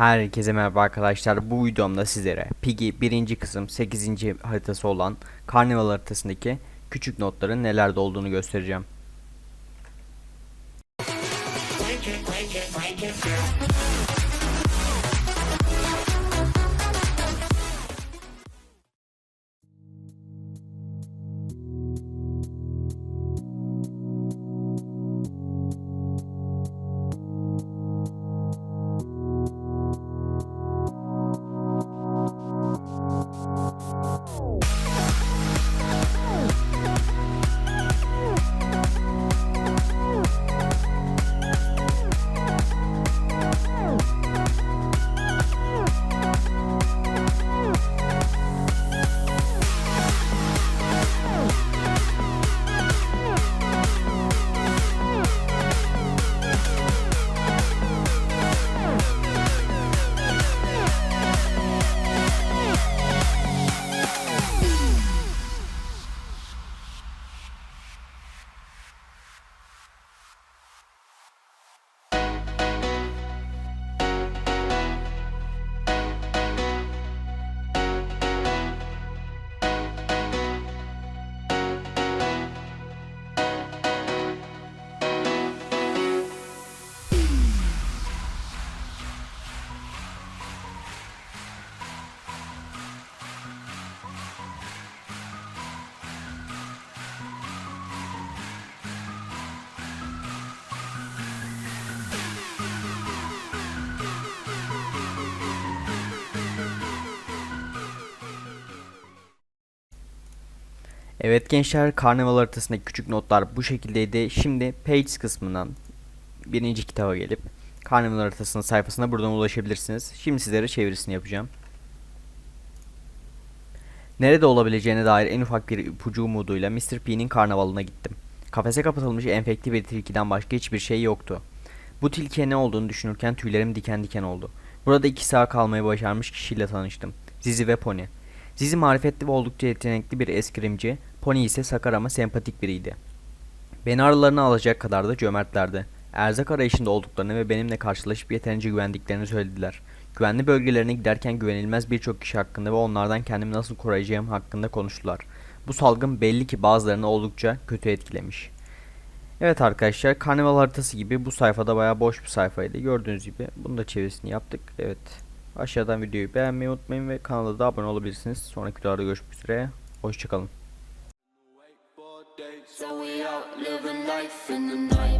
Herkese merhaba arkadaşlar. Bu videomda sizlere Piggy 1. kısım 8. haritası olan Karnival haritasındaki küçük notların nelerde olduğunu göstereceğim. Evet gençler Karnival haritasındaki küçük notlar bu şekildeydi. Şimdi Pages kısmından birinci kitaba gelip Karnival haritasının sayfasına buradan ulaşabilirsiniz. Şimdi sizlere çevirisini yapacağım. Nerede olabileceğine dair en ufak bir ipucu umuduyla Mr. P'nin karnavalına gittim. Kafese kapatılmış enfekte bir tilkiden başka hiçbir şey yoktu. Bu tilkiye ne olduğunu düşünürken tüylerim diken diken oldu. Burada iki sağ kalmayı başarmış kişiyle tanıştım. Zizi ve Pony. Zizi marifetli ve oldukça yetenekli bir eskrimci, Pony ise sakar ama sempatik biriydi. Beni aralarına alacak kadar da cömertlerdi. Erzak arayışında olduklarını ve benimle karşılaşıp yeterince güvendiklerini söylediler. Güvenli bölgelerine giderken güvenilmez birçok kişi hakkında ve onlardan kendimi nasıl koruyacağım hakkında konuştular. Bu salgın belli ki bazılarını oldukça kötü etkilemiş. Evet arkadaşlar karnaval haritası gibi bu sayfada bayağı boş bir sayfaydı. Gördüğünüz gibi bunu da çevirisini yaptık. Evet. Aşağıdan videoyu beğenmeyi unutmayın ve kanala da abone olabilirsiniz. Sonraki videolarda görüşmek üzere. Hoşçakalın. So we out living life in the night.